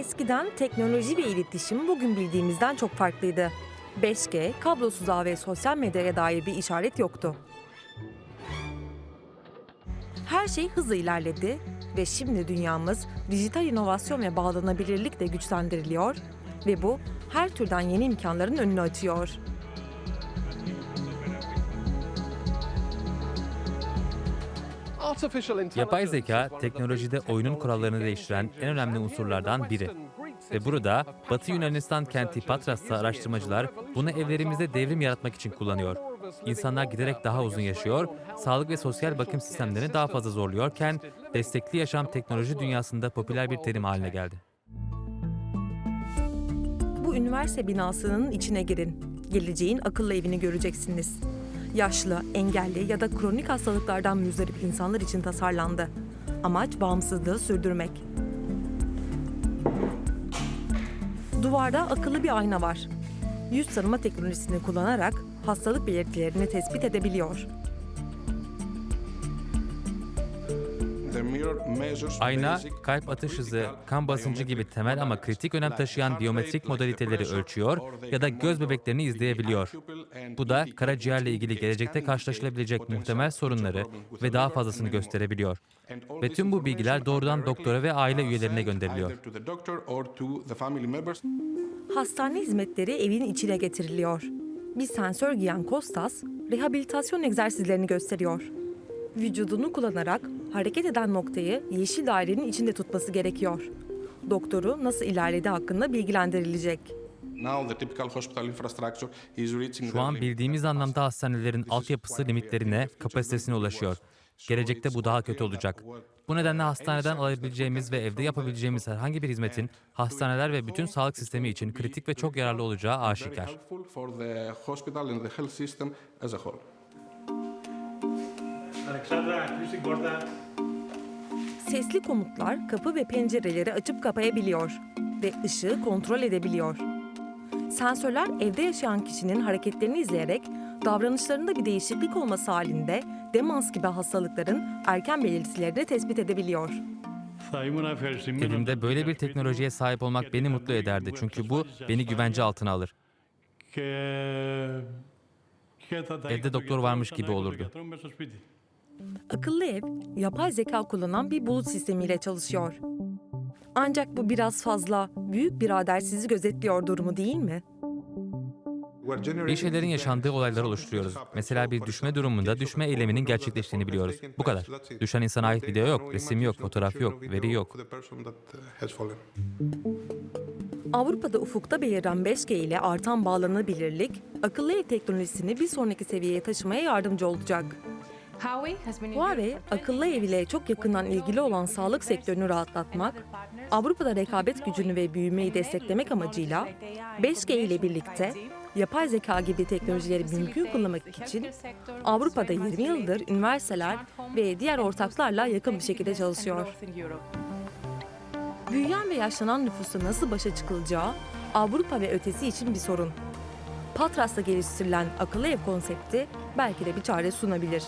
Eskiden teknoloji ve iletişim bugün bildiğimizden çok farklıydı. 5G, kablosuz ağ ve sosyal medyaya dair bir işaret yoktu. Her şey hızla ilerledi ve şimdi dünyamız dijital inovasyon ve bağlanabilirlikle güçlendiriliyor ve bu her türden yeni imkanların önünü açıyor. Yapay zeka, teknolojide oyunun kurallarını değiştiren en önemli unsurlardan biri. Ve burada Batı Yunanistan kenti Patras'ta araştırmacılar bunu evlerimizde devrim yaratmak için kullanıyor. İnsanlar giderek daha uzun yaşıyor, sağlık ve sosyal bakım sistemlerini daha fazla zorluyorken destekli yaşam teknoloji dünyasında popüler bir terim haline geldi. Bu üniversite binasının içine girin. Geleceğin akıllı evini göreceksiniz. Yaşlı, engelli ya da kronik hastalıklardan müzdarip insanlar için tasarlandı. Amaç bağımsızlığı sürdürmek. Duvarda akıllı bir ayna var. Yüz tanıma teknolojisini kullanarak hastalık belirtilerini tespit edebiliyor. Ayna, kalp atış hızı, kan basıncı gibi temel ama kritik önem taşıyan biyometrik modaliteleri ölçüyor ya da göz bebeklerini izleyebiliyor. Bu da karaciğerle ilgili gelecekte karşılaşılabilecek muhtemel sorunları ve daha fazlasını gösterebiliyor. Ve tüm bu bilgiler doğrudan doktora ve aile üyelerine gönderiliyor. Hastane hizmetleri evin içine getiriliyor. Bir sensör giyen Kostas, rehabilitasyon egzersizlerini gösteriyor. Vücudunu kullanarak hareket eden noktayı yeşil dairenin içinde tutması gerekiyor. Doktoru nasıl ilerlediği hakkında bilgilendirilecek. Şu an bildiğimiz anlamda hastanelerin altyapısı limitlerine, kapasitesine ulaşıyor. Gelecekte bu daha kötü olacak. Bu nedenle hastaneden alabileceğimiz ve evde yapabileceğimiz herhangi bir hizmetin hastaneler ve bütün sağlık sistemi için kritik ve çok yararlı olacağı aşikar. Sesli komutlar kapı ve pencereleri açıp kapayabiliyor ve ışığı kontrol edebiliyor. Sensörler evde yaşayan kişinin hareketlerini izleyerek davranışlarında bir değişiklik olması halinde demans gibi hastalıkların erken belirtilerini tespit edebiliyor. Evimde böyle bir teknolojiye sahip olmak beni mutlu ederdi çünkü bu beni güvence altına alır. Evde doktor varmış gibi olurdu. Akıllı ev, yapay zeka kullanan bir bulut sistemiyle çalışıyor. Ancak bu biraz fazla, büyük birader sizi gözetliyor durumu değil mi? Bir şeylerin yaşandığı olayları oluşturuyoruz. Mesela bir düşme durumunda düşme eyleminin gerçekleştiğini biliyoruz. Bu kadar. Düşen insana ait video yok, resim yok, fotoğraf yok, veri yok. Avrupa'da ufukta beliren 5G ile artan bağlanabilirlik, akıllı ev teknolojisini bir sonraki seviyeye taşımaya yardımcı olacak. Huawei, akıllı ev ile çok yakından ilgili olan sağlık sektörünü rahatlatmak, Avrupa'da rekabet gücünü ve büyümeyi desteklemek amacıyla 5G ile birlikte yapay zeka gibi teknolojileri mümkün kılmak için Avrupa'da 20 yıldır üniversiteler ve diğer ortaklarla yakın bir şekilde çalışıyor. Büyüyen ve yaşlanan nüfusa nasıl başa çıkılacağı Avrupa ve ötesi için bir sorun. Patras'ta geliştirilen akıllı ev konsepti belki de bir çare sunabilir.